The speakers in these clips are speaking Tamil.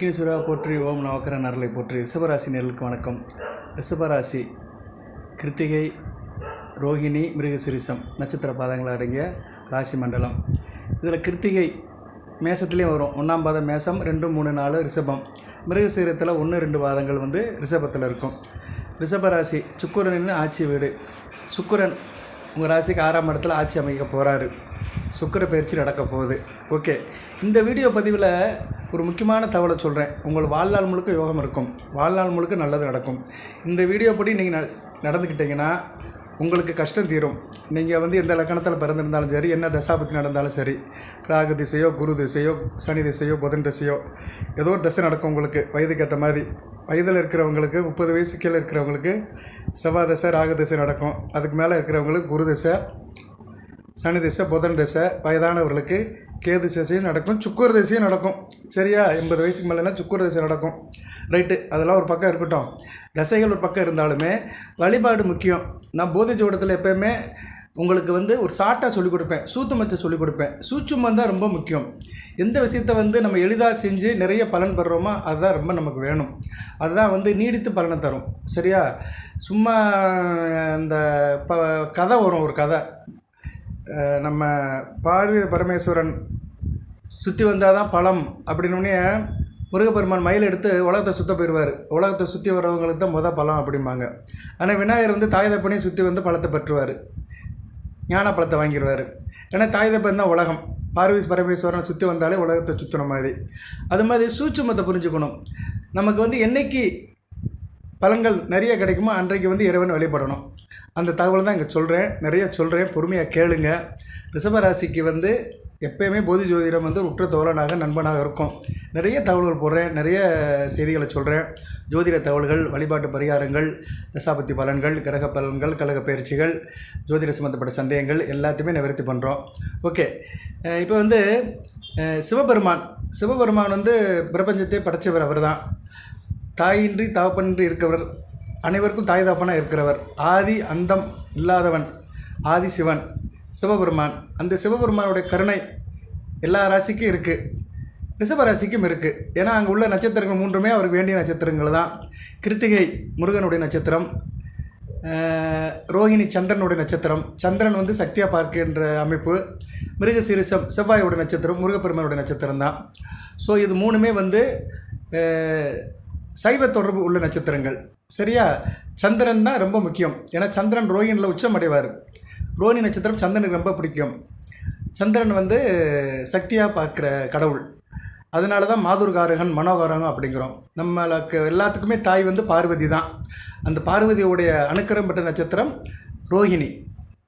விக்னேஸ்வரா போற்றி ஓம் நவக்கர அருளை போற்றி. ரிஷபராசி நேர்களுக்கு வணக்கம். ரிஷபராசி கிருத்திகை ரோகிணி மிருகசிரிசம் நட்சத்திர பாதங்கள் அடங்கிய ராசி மண்டலம். இதில் கிருத்திகை மேசத்துலேயும் வரும். ஒன்றாம் பாதம் மேசம் ரெண்டு மூணு நாலு ரிஷபம். மிருகசீரத்தில் ஒன்று ரெண்டு பாதங்கள் வந்து ரிஷபத்தில் இருக்கும். ரிஷபராசி சுக்கிரனின் ஆட்சி வீடு. சுக்குரன் உங்கள் ராசிக்கு ஆறாம் இடத்துல ஆட்சி அமைக்க போகிறாரு சுக்கிர பயிற்சி நடக்க போகுது. ஓகே. இந்த வீடியோ பதிவில் ஒரு முக்கியமான தகவலை சொல்கிறேன் உங்கள் வாழ்நாள் முழுக்க யோகம் இருக்கும். வாழ்நாள் முழுக்க நல்லது நடக்கும். இந்த வீடியோ படி நீங்கள் ந உங்களுக்கு கஷ்டம் தீரும். நீங்கள் வந்து எந்த லக்கணத்தில் பிறந்திருந்தாலும் சரி என்ன தசாபத்தி நடந்தாலும் சரி ராகு திசையோ குரு திசையோ சனி திசையோ புதன் திசையோ ஏதோ ஒரு தசை நடக்கும் உங்களுக்கு. வயதுக்கு ஏற்ற மாதிரி. வயதில் இருக்கிறவங்களுக்கு முப்பது வயசு கீழே இருக்கிறவங்களுக்கு செவ்வாய் தசை ராகு திசை நடக்கும். அதுக்கு மேலே இருக்கிறவங்களுக்கு குரு திசை சனி திசை புதன் திசை வயதானவர்களுக்கு கேது திசையும் நடக்கும் சுக்குர திசையும் நடக்கும். சரியா? எண்பது வயசுக்கு மேலேனா சுக்குர திசை நடக்கும். ரைட்டு அதெல்லாம் ஒரு பக்கம் இருக்கட்டும். தசைகள் ஒரு பக்கம் இருந்தாலுமே வழிபாடு முக்கியம். நான் போதை ஜோடத்தில் எப்போயுமே உங்களுக்கு வந்து ஒரு ஷார்ட்டாக சொல்லிக் கொடுப்பேன். சூத்தமத்தை சொல்லிக் கொடுப்பேன். சூட்சுமம் தான் ரொம்ப முக்கியம். எந்த விஷயத்தை வந்து நம்ம எளிதாக செஞ்சு நிறைய பலன் பெறுறோமோ அதுதான் ரொம்ப நமக்கு வேணும். அதுதான் வந்து நீடித்து பலனை தரும். சரியா? சும்மா அந்த ப கதை வரும் ஒரு கதை. நம்ம பார்வதி பரமேஸ்வரன் சுற்றி வந்தால் தான் பழம் அப்படின்னே முருகப்பெருமான் மயில் எடுத்து உலகத்தை சுற்ற போயிடுவார் உலகத்தை சுற்றி வர்றவங்களுக்கு தான் முத பழம் அப்படிம்பாங்க. ஆனால் விநாயகர் வந்து தாய் தப்பனையும் சுற்றி வந்து பழத்தை பெற்றுவார். ஞான பழத்தை வாங்கிடுவார் ஏன்னா தாய் தப்பன் தான் உலகம். பார்வதி பரமேஸ்வரன் சுற்றி வந்தாலே உலகத்தை சுற்றின மாதிரி. அது மாதிரி சூட்சுமத்தை புரிஞ்சுக்கணும். நமக்கு வந்து என்னைக்கு பழங்கள் நிறைய கிடைக்குமோ அன்றைக்கு வந்து இறைவன் வழிபடணும். அந்த தகவலை தான் இங்கே சொல்கிறேன் நிறைய சொல்கிறேன் பொறுமையாக கேளுங்க. ரிஷபராசிக்கு வந்து எப்பயுமே போதி ஜோதிடம் வந்து உற்ற தோழனாக நண்பனாக இருக்கும். நிறைய தகவல்கள் போடுறேன். நிறைய செய்திகளை சொல்கிறேன் ஜோதிட தகவல்கள் வழிபாட்டு பரிகாரங்கள் தசாபத்தி பலன்கள் கிரக பலன்கள் கழக பயிற்சிகள் ஜோதிட சம்மந்தப்பட்ட சந்தேகங்கள் எல்லாத்தையுமே நிவர்த்தி பண்ணுறோம் ஓகே. இப்போ வந்து சிவபெருமான். சிவபெருமான் வந்து பிரபஞ்சத்தை படைச்சவர் அவர் தான் தாயின்றி தகப்பனின்றி இருக்கவர். அனைவருக்கும் தாய் தாப்பனாக இருக்கிறவர். ஆதி அந்தம் இல்லாதவன். ஆதி சிவன். சிவபெருமான். அந்த சிவபெருமானுடைய கருணை எல்லா ராசிக்கும் இருக்குது ரிஷப ராசிக்கும் இருக்குது ஏன்னா அங்கே உள்ள நட்சத்திரங்கள் மூன்றுமே அவருக்கு வேண்டிய நட்சத்திரங்கள் தான். கிருத்திகை முருகனுடைய நட்சத்திரம். ரோஹிணி சந்திரனுடைய நட்சத்திரம். சந்திரன் வந்து சக்தியா பார்க்கின்ற அமைப்பு. மிருகசீரிசம் செவ்வாயோட நட்சத்திரம் முருகப்பெருமானுடைய நட்சத்திரம் தான். ஸோ இது மூணுமே வந்து சைவ தொடர்பு உள்ள நட்சத்திரங்கள். சரியா? சந்திரன் தான் ரொம்ப முக்கியம். ஏன்னா சந்திரன் ரோஹினில் உச்சம் அடைவார். ரோஹிணி நட்சத்திரம் சந்திரனுக்கு ரொம்ப பிடிக்கும். சந்திரன் வந்து சக்தியாக பார்க்குற கடவுள். அதனால தான் மாதுர்காரகன் மனோகாரகன் அப்படிங்கிறோம். நம்மளுக்கு எல்லாத்துக்குமே தாய் வந்து பார்வதி தான். அந்த பார்வதியோடைய அணுக்கரம் பெற்ற நட்சத்திரம் ரோஹிணி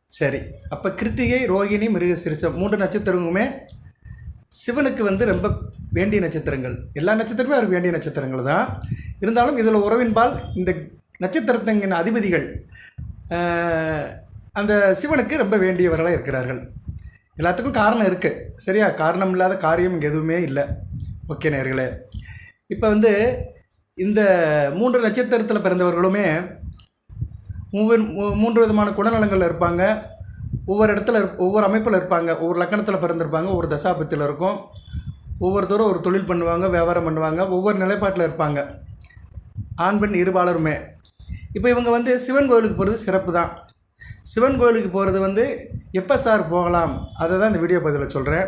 சரி. அப்போ கிருத்திகை ரோஹிணி மிருகசிரிசம் மூன்று நட்சத்திரங்களுமே சிவனுக்கு வந்து ரொம்ப வேண்டிய நட்சத்திரங்கள். எல்லா நட்சத்திரமே அவருக்கு வேண்டிய நட்சத்திரங்கள் தான். இருந்தாலும் இதில் உறவின்பால் இந்த நட்சத்திரத்தின் அதிபதிகள் அந்த சிவனுக்கு ரொம்ப வேண்டியவர்களாக இருக்கிறார்கள். எல்லாத்துக்கும் காரணம் இருக்குது சரியா? காரணம் இல்லாத காரியம் இங்கே எதுவுமே இல்லை. ஓகே நேர்களே இப்போ வந்து இந்த மூன்று நட்சத்திரத்தில் பிறந்தவர்களுமே மூவர் மூ- மூன்று விதமான குணநலங்களில் இருப்பாங்க. ஒவ்வொரு இடத்துல ஒவ்வொரு அமைப்பில் இருப்பாங்க. ஒவ்வொரு லக்கணத்தில் பிறந்திருப்பாங்க. ஒவ்வொரு தசாபத்தில் இருக்கும். ஒவ்வொருத்தரும் ஒரு தொழில் பண்ணுவாங்க வியாபாரம் பண்ணுவாங்க. ஒவ்வொரு நிலைப்பாட்டில் இருப்பாங்க. ஆண் பெண் இருபாலருமே. இப்போ இவங்க வந்து சிவன் கோயிலுக்கு போகிறது சிறப்பு தான் சிவன் கோயிலுக்கு போகிறது வந்து எப்போ சார் போகலாம்? அதை தான் இந்த வீடியோ பதிவில் சொல்கிறேன்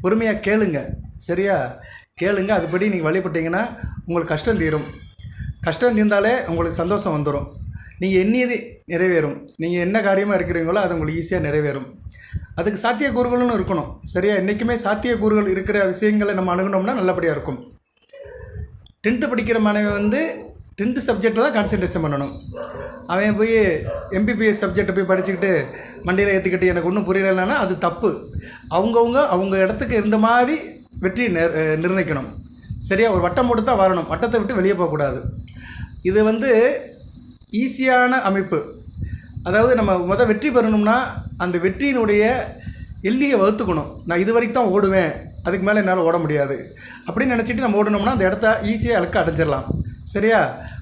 பொறுமையாக கேளுங்க. சரியா? கேளுங்க. அதுபடி நீங்கள் வழிபட்டீங்கன்னா உங்களுக்கு கஷ்டம் தீரும். கஷ்டம் தீர்ந்தாலே உங்களுக்கு சந்தோஷம் வந்துடும் நீங்கள் எண்ணியது நிறைவேறும். நீங்கள் என்ன காரியமாக இருக்கிறீங்களோ அது உங்களுக்கு ஈஸியாக நிறைவேறும். அதுக்கு சாத்தியக்கூறுகளும் இருக்கணும். சரியா? என்றைக்குமே சாத்தியக்கூறுகள் இருக்கிற விஷயங்களை நம்ம அணுகுனோம்னா நல்லபடியாக இருக்கும். டென்த்து படிக்கிற மாணவி வந்து டென்த்து சப்ஜெக்டில் தான் கான்சன்ட்ரேஷன் பண்ணணும். அவன் போய் எம்பிபிஎஸ் சப்ஜெக்டை போய் படிச்சுக்கிட்டு மண்டியில் ஏற்றுக்கிட்டு எனக்கு ஒன்றும் புரியலைன்னா அது தப்பு. அவங்கவுங்க அவங்க இடத்துக்கு இருந்த மாதிரி வெற்றி நிர்ணயிக்கணும். சரியா? ஒரு வட்டம் போட்டு தான் வரணும் வட்டத்தை விட்டு வெளியே போகக்கூடாது. இது வந்து ஈஸியான அமைப்பு. அதாவது நம்ம மொதல் வெற்றி பெறணும்னா அந்த வெற்றியினுடைய எல்லியை வகுத்துக்கணும். நான் இது வரைக்கும் தான் ஓடுவேன். அதுக்கு மேலே என்னால் ஓட முடியாது. அப்படின்னு நினச்சிட்டு நம்ம ஓடணும்னா அந்த இடத்த ஈஸியாக இலக்க அடைஞ்சிடலாம். சரியா?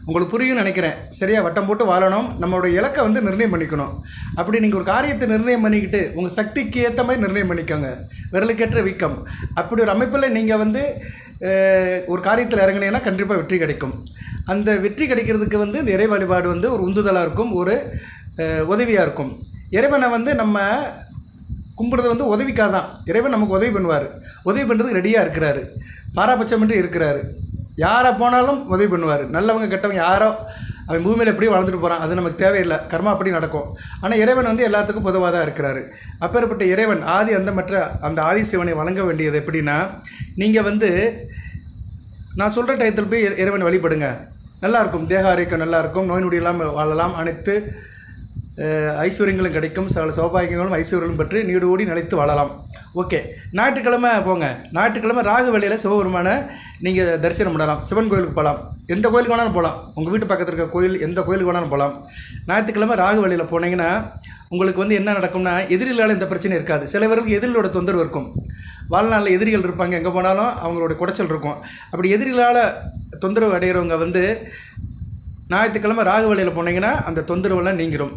உங்களுக்கு புரியும்னு நினைக்கிறேன். சரியா? வட்டம் போட்டு வாழணும். நம்மளுடைய இலக்கை வந்து நிர்ணயம் பண்ணிக்கணும். அப்படி நீங்கள் ஒரு காரியத்தை நிர்ணயம் பண்ணிக்கிட்டு உங்கள் சக்திக்கு ஏற்ற மாதிரி நிர்ணயம் பண்ணிக்கோங்க. விரலுக்கேற்ற வீக்கம். அப்படி ஒரு அமைப்பில் நீங்கள் வந்து ஒரு காரியத்தில் இறங்குனீங்கன்னா கண்டிப்பாக வெற்றி கிடைக்கும். அந்த வெற்றி கிடைக்கிறதுக்கு வந்து இந்த இறை வழிபாடு வந்து ஒரு உந்துதலாக இருக்கும் ஒரு உதவியாக இருக்கும். இறைவனை வந்து நம்ம கும்பிட்றது வந்து உதவிக்காக தான் இறைவன் நமக்கு உதவி பண்ணுவார். உதவி பண்ணுறதுக்கு ரெடியாக இருக்கிறாரு. பாராபட்சமின்றி இருக்கிறாரு. யாரை போனாலும் உதவி பண்ணுவார். நல்லவங்க கெட்டவங்க யாரோ அவன் பூமியில் எப்படியும் வளர்ந்துட்டு போகிறான் அது நமக்கு தேவையில்லை. கர்மா அப்படி நடக்கும். ஆனால் இறைவன் வந்து எல்லாத்துக்கும் பொதுவாக தான் இருக்கிறாரு. அப்பேற்பட்ட இறைவன் ஆதி அந்த மற்ற அந்த ஆதி சிவனை வழங்க வேண்டியது எப்படின்னா நீங்கள் வந்து நான் சொல்கிற டயத்தில் போய் இறைவன் வழிபடுங்க. நல்லாயிருக்கும். தேக ஆரோக்கியம் நல்லாயிருக்கும். நோய் நொடி இல்லாமல் வாழலாம். அனைத்து ஐஸ்வர்யங்களும் கிடைக்கும். சகல சௌபாகியங்களும் ஐஸ்வர்யங்களும் பற்றி நீடோடி நிலைத்து வாழலாம். ஓகே. ஞாயிற்றுக்கிழமை போங்க. ஞாயிற்றுக்கிழமை ராகு வேலையில் சிவபெருமானை நீங்கள் தரிசனம் பண்ணலாம். சிவன் கோயிலுக்கு போகலாம். எந்த கோயிலுக்கு வேணாலும் போகலாம். உங்கள் வீட்டு பக்கத்தில் இருக்க கோயில் எந்த கோயிலுக்கு வேணாலும் போகலாம். ஞாயிற்றுக்கிழமை ராகு வேலையில் போனீங்கன்னா உங்களுக்கு வந்து என்ன நடக்கும்னா எதிரிலால் இந்த பிரச்சனை இருக்காது. சில பேருக்கு தொந்தரவு இருக்கும். வாழ்நாளில் எதிரிகள் இருப்பாங்க. எங்கே போனாலும் அவங்களோட குடைச்சல் இருக்கும். அப்படி எதிரிகளால் தொந்தரவு அடைகிறவங்க வந்து ஞாயிற்றுக்கிழமை ராகு வேலையில் போனீங்கன்னா அந்த தொந்தரவுலாம் நீங்கிரும்.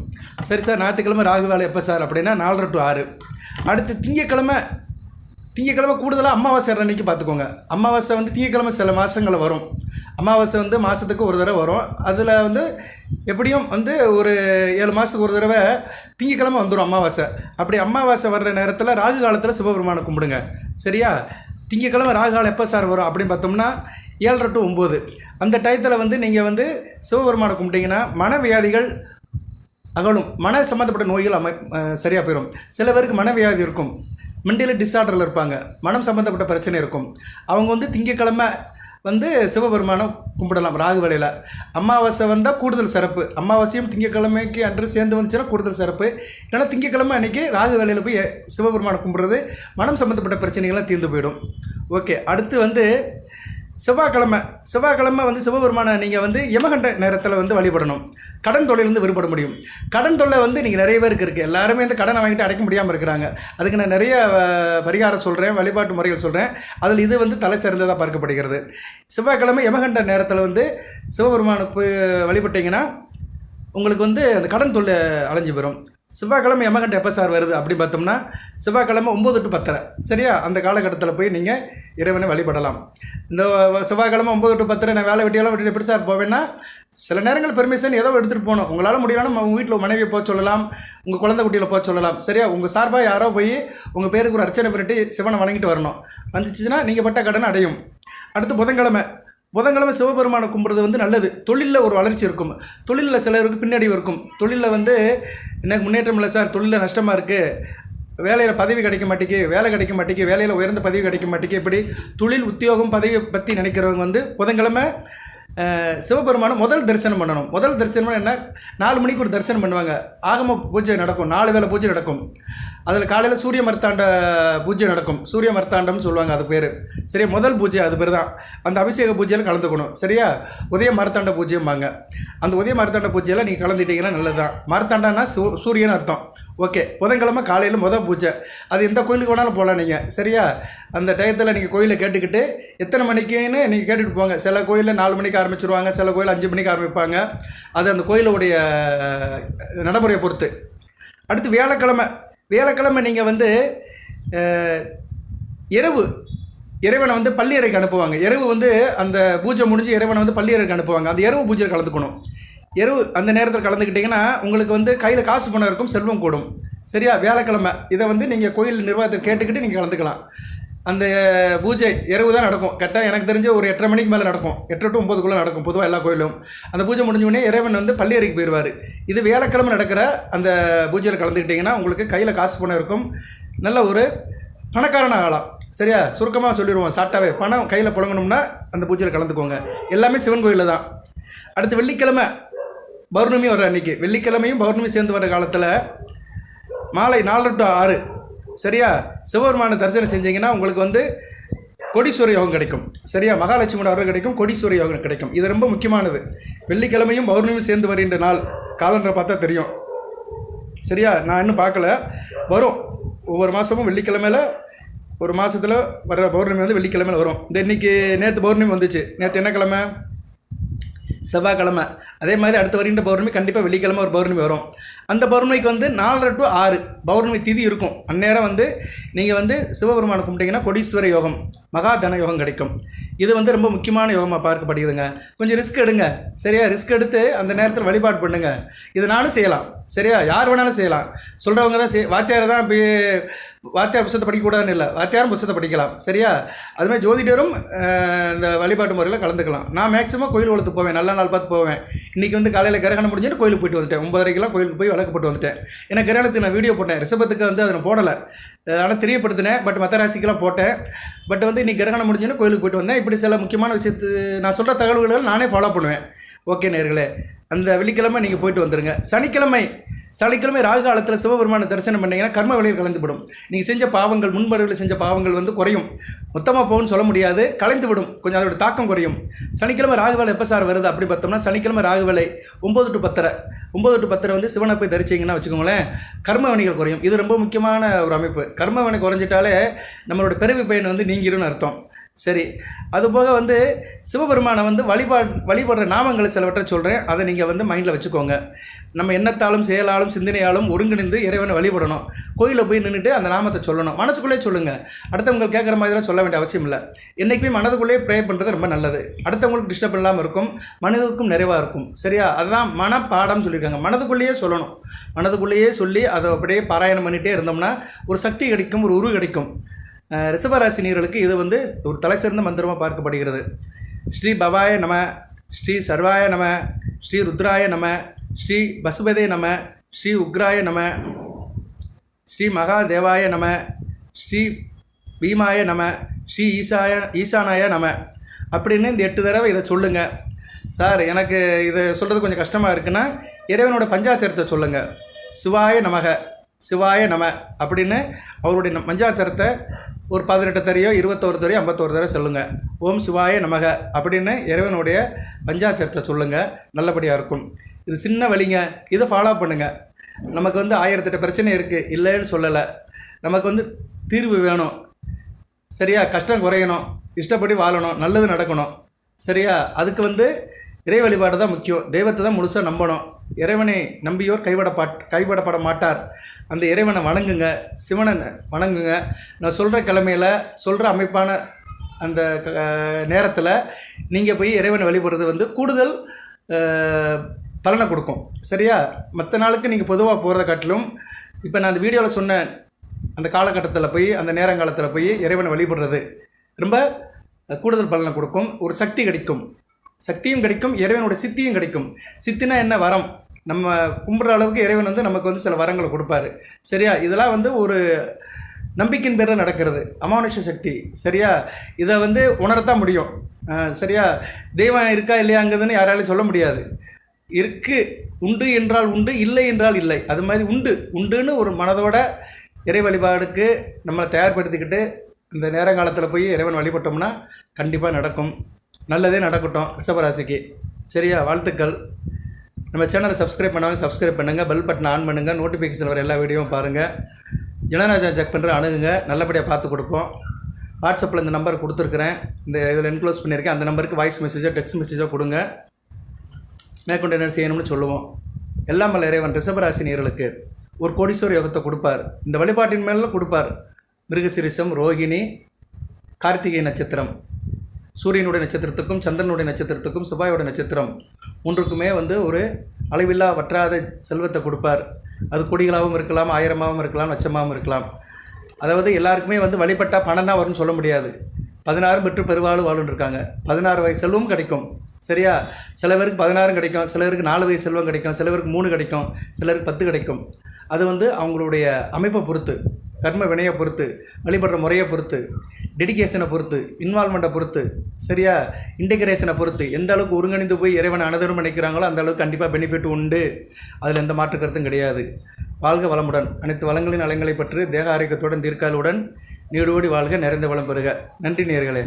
சரி சார் ஞாயிற்றுக்கிழமை ராகு வேலை எப்போ சார்? அப்படின்னா நாலரை டு ஆறு. அடுத்து திங்கக்கிழமை திங்கக்கிழமை கூடுதலாக அமாவாசை அன்னைக்கு பார்த்துக்கோங்க அமாவாசை வந்து திங்கக்கிழமை சில மாதங்களில் வரும். அமாவாசை வந்து மாதத்துக்கு ஒரு தடவை வரும். அதில் வந்து எப்படியும் வந்து ஒரு ஏழு மாதத்துக்கு ஒரு தடவை திங்கக்கிழமை வந்துடும் அமாவாசை. அப்படி அமாவாசை வர்ற நேரத்தில் ராகு காலத்தில் சிவபெருமானை கும்பிடுங்க. சரியா? திங்கக்கிழமை ராகுகாலம் எப்போ சார் வரும் அப்படின்னு பார்த்தோம்னா ஏழரை டு ஒம்பது அந்த டயத்தில் வந்து நீங்கள் வந்து சிவபெருமானை கும்பிட்டீங்கன்னா மனவியாதிகள் அகலும். மன சம்மந்தப்பட்ட நோய்கள் அமை சரியாக போயிடும் சில பேருக்கு மனவியாதி இருக்கும். மென்டலி டிஸார்டரில் இருப்பாங்க. மனம் சம்மந்தப்பட்ட பிரச்சனை இருக்கும். அவங்க வந்து திங்கக்கிழமை வந்து சிவபெருமானை கும்பிடலாம் ராகு வேலையில் அமாவாசை வந்தால் கூடுதல் சிறப்பு. அமாவாசையும் திங்கக்கிழமைக்கு அன்று சேர்ந்து வந்துச்சுன்னா கூடுதல் சிறப்பு. ஏன்னா திங்கக்கிழமை அன்றைக்கி ராகு வேலையில் போய் சிவபெருமானை கும்பிட்றது மனம் சம்மந்தப்பட்ட பிரச்சனைகள்லாம் தீர்ந்து போயிடும். ஓகே அடுத்து வந்து செவ்வாய்க்கிழமை செவ்வாய்க்கிழமை வந்து சிவபெருமானை நீங்கள் வந்து யமகண்ட நேரத்தில் வந்து வழிபடணும். கடன் தொழிலேருந்து விடுபட முடியும். கடன் தொல்லை வந்து நீங்கள் நிறைய பேருக்கு இருக்குது எல்லாருமே இந்த கடனை வாங்கிட்டு அடைக்க முடியாமல் இருக்கிறாங்க. அதுக்கு நான் நிறைய பரிகாரம் சொல்கிறேன் வழிபாட்டு முறைகள் சொல்கிறேன் அதில் இது வந்து தலை சிறந்ததாக பார்க்கப்படுகிறது. செவ்வாய்க்கிழமை யமகண்ட நேரத்தில் வந்து சிவபெருமானுக்கு வழிபட்டிங்கன்னா உங்களுக்கு வந்து அந்த கடன் தொல்லை அலைஞ்சு வரும் செவ்வாய்க்கிழமை எமகண்ட எப்போ சார் வருது அப்படி பார்த்தோம்னா செவ்வாய்க்கிழமை ஒம்பது டு பத்தரை. சரியா? அந்த காலகட்டத்தில் போய் நீங்கள் இறைவனை வழிபடலாம். இந்த செவ்வாய்க்கிழமை ஒம்பது டு பத்தரை நான் வேலை வெட்டியெல்லாம் விட்டுட்டு எப்படி சார் போவேன்னா சில நேரங்கள் பெர்மிஷன் ஏதோ எடுத்துகிட்டு போகணும். உங்களால் முடியலன்னா உங்கள் வீட்டில் மனைவியை போக சொல்லலாம். உங்கள் குழந்தை குட்டியில் போக சொல்லலாம். சரியா? உங்கள் சார்பாக யாரோ போய் உங்கள் பேருக்கு ஒரு அர்ச்சனை பண்ணிட்டு சிவனை வணங்கிட்டு வரணும். வந்துச்சுன்னா நீங்கள் பட்ட கடனை அடையும். அடுத்து புதன்கிழமை. புதன்கிழமை சிவபெருமானை கும்பிட்றது வந்து நல்லது. தொழிலில் ஒரு வளர்ச்சி இருக்கும். தொழிலில் சிலருக்கு பின்னாடி இருக்கும். தொழிலில் வந்து எனக்கு முன்னேற்றம் இல்லை சார். தொழிலில் நஷ்டமாக இருக்குது வேலையில் பதவி கிடைக்க மாட்டேங்கி வேலை கிடைக்க மாட்டேங்கி வேலையில் உயர்ந்த பதவி கிடைக்க மாட்டேங்கி இப்படி தொழில் உத்தியோகம் பதவி பற்றி நினைக்கிறவங்க வந்து புதன்கிழமை சிவபெருமானை முதல் தரிசனம் பண்ணணும். முதல் தரிசனம் என்ன? நாலு மணிக்கு ஒரு தரிசனம் பண்ணுவாங்க. ஆகம பூஜை நடக்கும். நாலு வேளை பூஜை நடக்கும். அதில் காலையில் சூரிய மர்த்தாண்ட பூஜை நடக்கும். சூரிய மர்த்தாண்டம்னு சொல்லுவாங்க அது பேர். சரியா முதல் பூஜை அது பேர் தான். அந்த அபிஷேக பூஜையில் கலந்துக்கணும். சரியா? உதய மரத்தாண்ட பூஜையும்பாங்க அந்த உதய மரத்தாண்ட பூஜையில் நீங்கள் கலந்துட்டீங்கன்னா நல்லது தான் மரத்தாண்டானா சூ சூரியன் அர்த்தம். ஓகே புதன்கிழமை காலையில் முதல் பூஜை. அது எந்த கோயிலுக்கு வேணாலும் போகலாம் நீங்கள் சரியா? அந்த டயத்தில் நீங்கள் கோயிலை கேட்டுக்கிட்டு எத்தனை மணிக்குன்னு நீங்கள் கேட்டுட்டு போங்க. சில கோயிலில் நாலு மணிக்கு ஆரம்பிச்சிருவாங்க சில கோயில் அஞ்சு மணிக்கு ஆரம்பிப்பாங்க. அது அந்த கோயிலுடைய நடைமுறையை பொறுத்து. அடுத்து வியாழக்கிழமை. வியாழக்கிழமை நீங்கள் வந்து இரவு இறைவனை வந்து பள்ளியறைக்கு அனுப்புவாங்க. இரவு வந்து அந்த பூஜை முடிஞ்சு இறைவனை வந்து பள்ளியறைக்கு அனுப்புவாங்க. அந்த இரவு பூஜையில் கலந்துக்கணும். இரவு அந்த நேரத்தில் கலந்துக்கிட்டிங்கன்னா உங்களுக்கு வந்து கையில் காசு பணம் இருக்கும் செல்வம் கூடும். சரியா? வியாழக்கிழமை. இதை வந்து நீங்கள் கோயில் நிர்வாகத்தை கேட்டுக்கிட்டு நீங்கள் கலந்துக்கலாம். அந்த பூஜை இரவு தான் நடக்கும். கரெக்டாக எனக்கு தெரிஞ்ச ஒரு எட்டரை மணிக்கு மேலே நடக்கும். எட்டு டு ஒம்பதுக்குள்ளே நடக்கும் பொதுவாக எல்லா கோயிலும். அந்த பூஜை முடிஞ்ச உடனே இறைவன் வந்து பள்ளியறைக்கு போயிடுவார் இது வேலைக்கிழமை நடக்கிற அந்த பூஜையில் கலந்துக்கிட்டிங்கன்னா உங்களுக்கு கையில் காசு பணம் இருக்கும். நல்ல ஒரு பணக்காரன ஆகலாம். சரியா? சுருக்கமாக சொல்லிடுவோம். சாட்டாவே பணம் கையில் புழங்கணும்னா அந்த பூஜையில் கலந்துக்கோங்க. எல்லாமே சிவன் கோயிலில் தான். அடுத்து வெள்ளிக்கிழமை பௌர்ணமி வர அன்னைக்கு. வெள்ளிக்கிழமையும் பௌர்ணமி சேர்ந்து வர காலத்தில் மாலை நாலு டு ஆறு சரியா? சிவபெருமான தரிசனம் செஞ்சீங்கன்னா உங்களுக்கு வந்து கொடீஸ்வர யோகம் கிடைக்கும். சரியா? மகாலட்சுமியோட அருள் கிடைக்கும் கொடீஸ்வர யோகம் கிடைக்கும். இது ரொம்ப முக்கியமானது. வெள்ளிக்கிழமையும் பௌர்ணமியும் சேர்ந்து வருகின்ற நாள். காலண்டரை பார்த்தா தெரியும். சரியா? நான் இன்னும் பார்க்கல. வரும். ஒவ்வொரு மாதமும் வெள்ளிக்கிழமையில் ஒரு மாதத்தில் வர்ற பௌர்ணமி வந்து வெள்ளிக்கிழமையில் வரும். இந்த இன்றைக்கி நேற்று பௌர்ணமி வந்துச்சு. நேற்று என்ன கிழமை? செவ்வாய்க்கிழமை. அதே மாதிரி அடுத்த வருகின்ற பௌர்ணமி கண்டிப்பாக வெள்ளிக்கிழமை ஒரு பௌர்ணமி வரும். அந்த பௌர்ணமிக்கு வந்து நாலரை டு ஆறு பௌர்ணமி திதி இருக்கும். அந்நேரம் வந்து நீங்கள் வந்து சிவபெருமானை கும்பிட்டீங்கன்னா கொடீஸ்வர யோகம் மகா தன யோகம் கிடைக்கும். இது வந்து ரொம்ப முக்கியமான யோகமாக பார்க்கப்படுகிறதுங்க. கொஞ்சம் ரிஸ்க் எடுங்க. சரியா? ரிஸ்க் எடுத்து அந்த நேரத்தில் வழிபாடு பண்ணுங்கள் இதனாலும் நானும் செய்யலாம். சரியா? யார் வேணாலும் செய்யலாம். சொல்கிறவங்க தான் செய் வாத்தியார் தான் வாத்தியார் புத்தகத்தை படிக்கக்கூடாதுன்னு இல்லை. வாத்தியாரும் புத்தகத்தை படிக்கலாம். சரியா? அதுமாதிரி ஜோதிடரும் இந்த வழிபாட்டு முறையில் கலந்துக்கலாம். நான் மேக்ஸிமம் கோயில் வளர்த்து போவேன். நல்ல நாள் பார்த்து போவேன். இன்றைக்கி வந்து காலையில் கிரகணம் முடிஞ்சுட்டு கோயிலுக்கு போயிட்டு வந்துட்டேன். ஒன்பதரைக்கெல்லாம் கோயிலுக்கு போய் வழக்கு போட்டு வந்துட்டேன். ஏன்னா கிரகணத்துக்கு நான் வீடியோ போட்டேன். ரிஷபத்துக்கு வந்து அதை நான் போடலை. அதனால் தெரியப்படுத்தினேன். பட் மற்ற ராசிக்கெல்லாம் போட்டேன். பட் வந்து இன்றைக்கி கிரகணம் முடிஞ்சுன்னு கோயிலுக்கு போயிட்டு வந்தேன். இப்படி சில முக்கியமான விஷயத்து நான் சொல்கிற தகவல்களை நானே ஃபாலோ பண்ணுவேன். ஓகே நேர்களே அந்த வெள்ளிக்கிழமை நீங்கள் போயிட்டு வந்துடுங்க சனிக்கிழமை சனிக்கிழமை ராகு காலத்தில் சிவபெருமான தரிசனம் பண்ணீங்கன்னா கர்ம வழியில் கலந்துவிடும். நீங்கள் செஞ்ச பாவங்கள் முன்படுகளில் செஞ்ச பாவங்கள் வந்து குறையும். மொத்தமாக போகும்னு சொல்ல முடியாது கலைந்து விடும் கொஞ்சம் அதோட தாக்கம் குறையும். சனிக்கிழமை ராகு வேலை எப்போ சார் வருது அப்படி பார்த்தோம்னா சனிக்கிழமை ராகு வேலை ஒம்பது டு பத்தரை. ஒம்பது டு பத்தரை வந்து சிவனை போய் தரிச்சிங்கன்னா வச்சுக்கோங்களேன் கர்ம வணிகள் குறையும். இது ரொம்ப முக்கியமான ஒரு அமைப்பு. கர்ம வினை குறைஞ்சிட்டாலே நம்மளோட பிறவி பயன் வந்து நீங்கிரும்னு அர்த்தம். சரி. அதுபோக வந்து சிவபெருமானை வந்து வழிபாடு வழிபடுற நாமங்களை சிலவற்றை சொல்கிறேன் அதை நீங்கள் வந்து மைண்டில் வச்சுக்கோங்க. நம்ம எண்ணத்தாலும் செயலாலும் சிந்தனையாலும் ஒருங்கிணைந்து இறைவனை வழிபடணும். கோயிலில் போய் நின்றுட்டு அந்த நாமத்தை சொல்லணும். மனசுக்குள்ளே சொல்லுங்கள் அடுத்தவங்க கேட்குற மாதிரிலாம் சொல்ல வேண்டிய அவசியம் இல்லை. என்றைக்குமே மனதுக்குள்ளேயே ப்ரே பண்ணுறது ரொம்ப நல்லது. அடுத்தவங்களுக்கு டிஸ்டர்ப் இல்லாமல் இருக்கும். மனதுக்கும் நிறைவாக இருக்கும். சரியா? அதுதான் மனப்பாடம் சொல்லியிருக்காங்க. மனதுக்குள்ளேயே சொல்லணும். மனதுக்குள்ளேயே சொல்லி அதை அப்படியே பாராயணம் பண்ணிகிட்டே இருந்தோம்னா ஒரு சக்தி கிடைக்கும் ஒரு உரு கிடைக்கும். ரிஷபராசினியர்களுக்கு இது வந்து ஒரு தலை சிறந்த மந்திரமாக பார்க்கப்படுகிறது. ஸ்ரீ பவாய நம ஸ்ரீ சர்வாய நம ஸ்ரீ ருத்ராய நம ஸ்ரீ பசுபதே நம ஸ்ரீ உக்ராய நம ஸ்ரீ மகாதேவாய நம ஸ்ரீ பீமாய நம ஸ்ரீ ஈசாய ஈசானாய நம. அப்படின்னு இந்த எட்டு தடவை இதை சொல்லுங்கள் சார் எனக்கு இதை சொல்கிறது கொஞ்சம் கஷ்டமாக இருக்குன்னா இறைவனோட பஞ்சாச்சரத்தை சொல்லுங்கள் சிவாய நமக சிவாய நம அப்படின்னு அவருடைய ந- பஞ்சாச்சரத்தை ஒரு பதினெட்டு தரையோ இருபத்தோரு தரையோ ஐம்பத்தோரு தடவை சொல்லுங்கள் ஓம் சிவாய நமக அப்படின்னு இறைவனுடைய பஞ்சாச்சரத்தை சொல்லுங்கள் நல்லபடியாக இருக்கும். இது சின்ன வழிங்க. இதை ஃபாலோ பண்ணுங்கள் நமக்கு வந்து ஆயிரத்தெட்டு பிரச்சனை இருக்குது இல்லைன்னு சொல்லலை. நமக்கு வந்து தீர்வு வேணும். சரியா? கஷ்டம் குறையணும். இஷ்டப்படி வாழணும். நல்லது நடக்கணும். சரியா? அதுக்கு வந்து இறை வழிபாடு தான் முக்கியம். தெய்வத்தை தான் முழுசாக நம்பணும். இறைவனை நம்பியோர் கைவிடப்பாட் கைவிடப்பட மாட்டார் அந்த இறைவனை வணங்குங்க சிவனை வணங்குங்க. நான் சொல்கிற கிழமையில் சொல்கிற அமைப்பான அந்த நேரத்தில் நீங்கள் போய் இறைவனை வழிபடுறது வந்து கூடுதல் பலனை கொடுக்கும். சரியா? மற்ற நாளுக்கு நீங்கள் பொதுவாக போகிறத காட்டிலும் இப்போ நான் அந்த வீடியோவில் சொன்ன அந்த காலகட்டத்தில் போய் அந்த நேரங்காலத்தில் போய் இறைவனை வழிபடுறது ரொம்ப கூடுதல் பலனை கொடுக்கும். ஒரு சக்தி கிடைக்கும். சக்தியும் கிடைக்கும் இறைவனோட சித்தியும் கிடைக்கும். சித்தினா என்ன வரம்? நம்ம கும்பிட்ற அளவுக்கு இறைவன் வந்து நமக்கு வந்து சில வரங்களை கொடுப்பாரு. சரியா? இதெல்லாம் வந்து ஒரு நம்பிக்கையின் பேரில் நடக்கிறது. அமானுஷ சக்தி. சரியா? இதை வந்து உணரத்தான் முடியும். சரியா? தெய்வம் இருக்கா இல்லையாங்கிறதுன்னு யாராலையும் சொல்ல முடியாது. இருக்கு. உண்டு என்றால் உண்டு இல்லை என்றால் இல்லை. அது மாதிரி உண்டு. உண்டுன்னு ஒரு மனதோட இறை வழிபாடுக்கு நம்மளை தயார்படுத்திக்கிட்டு இந்த நேரங்காலத்தில் போய் இறைவன் வழிபட்டோம்னா கண்டிப்பாக நடக்கும். நல்லதே நடக்கட்டும் ரிஷபராசிக்கு. சரியா? வாழ்த்துக்கள். நம்ம சேனலை சப்ஸ்கிரைப் பண்ணாமல் சப்ஸ்கிரைப் பண்ணுங்கள் பெல் பட்டன் ஆன் பண்ணுங்கள் நோட்டிஃபிகேஷன் வர எல்லா வீடியோவும் பாருங்கள் இளராஜா செக் பண்ணுற அணுகுங்க. நல்லபடியாக பார்த்து கொடுப்போம். வாட்ஸ்அப்பில் இந்த நம்பர் கொடுத்துருக்குறேன். இந்த இதில் என்க்ளோஸ் பண்ணியிருக்கேன். அந்த நம்பருக்கு வாய்ஸ் மெசேஜோ டெக்ஸ்ட் மெசேஜோ கொடுங்க. மேற்கொண்டு என்ன செய்யணும்னு சொல்லுவோம். எல்லாம் வல்ல இறைவன் ரிஷபராசினியர்களுக்கு ஒரு கோடீஸ்வர யோகத்தை கொடுப்பார். இந்த வழிபாட்டின் மேலே கொடுப்பார். மிருகசிரிசம் ரோகிணி கார்த்திகை நட்சத்திரம். சூரியனுடைய நட்சத்திரத்துக்கும் சந்திரனுடைய நட்சத்திரத்துக்கும் செவ்வாயோட நட்சத்திரம் மூன்றுக்குமே வந்து ஒரு அளவில்லா வற்றாத செல்வத்தை கொடுப்பார். அது கொடிகளாகவும் இருக்கலாம் ஆயிரமாகவும் இருக்கலாம் லட்சமாகவும் இருக்கலாம். அதாவது எல்லாருக்குமே வந்து வழிபட்டால் பணம் தான் வரும்னு சொல்ல முடியாது. பதினாறு பெற்று பெருவாலும் வாழுன்னு இருக்காங்க. பதினாறு வயசு செல்வம் கிடைக்கும். சரியா? சில பேருக்கு பதினாறும் கிடைக்கும் சிலருக்கு நாலு வயசு செல்வம் கிடைக்கும் சில பேருக்கு மூணு கிடைக்கும் சிலருக்கு பத்து கிடைக்கும். அது வந்து அவங்களுடைய அமைப்பை பொறுத்து கர்ம வினையை பொறுத்து வழிபடுற முறையை பொறுத்து. டெடிக்கேஷனை பொறுத்து இன்வால்மெண்ட்டை பொறுத்து சரியா? இன்டெகிரேஷனை பொறுத்து எந்த அளவுக்கு ஒருங்கிணைந்து போய் இறைவனை அனதரும் நினைக்கிறாங்களோ அந்த அளவுக்கு கண்டிப்பாக பெனிஃபிட் உண்டு. அதில் எந்த மாற்று கருத்தும் கிடையாது. வாழ்க வளமுடன். அனைத்து வளங்களின் நலங்களை பற்றி தேக ஆரோக்கியத்துடன் தீர்க்காலுடன் நீடோடி வாழ்க நிறைந்த வளம் பெறுக. நன்றி நேர்களே